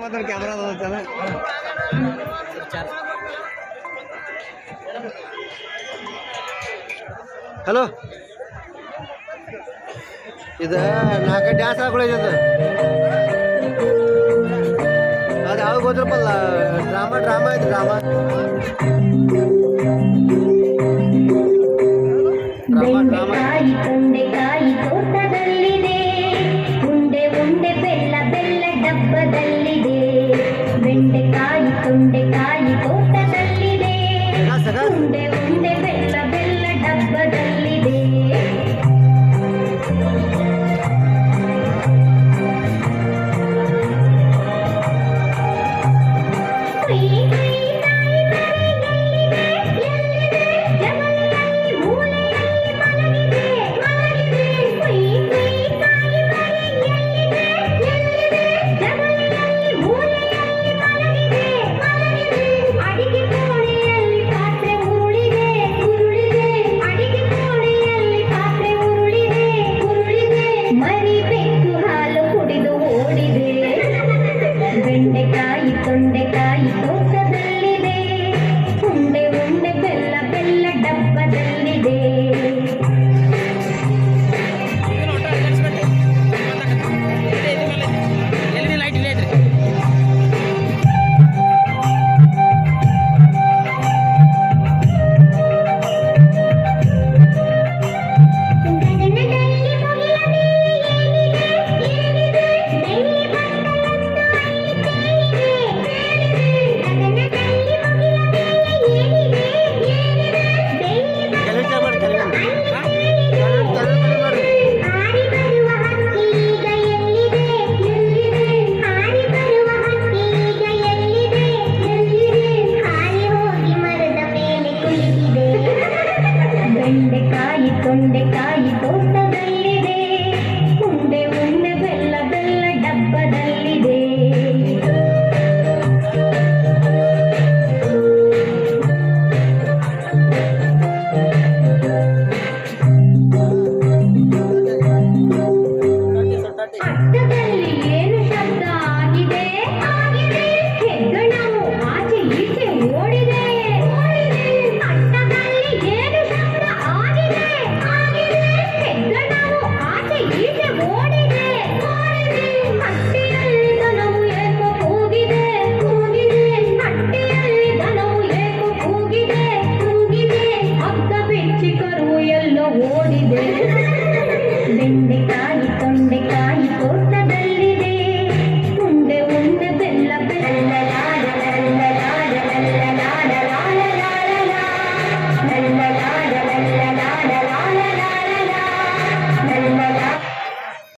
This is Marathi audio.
मात्र कॅमेरा होता ना. हॅलो. इथं नाका डान्स दाखवायचं होतं अरे अगोदर पण ड्रामा ड्रामा आहे ड्रामा. Drama drama. ತೊಂಡೆಕಾಯಿ ತೋಟದಲ್ಲಿದೆ ಉಂಡೆ ಉಂಡೆ ಬೆಲ್ಲ ಬೆಲ್ಲ ಡಬ್ಬದಲ್ಲಿದೆ Thank Bendita.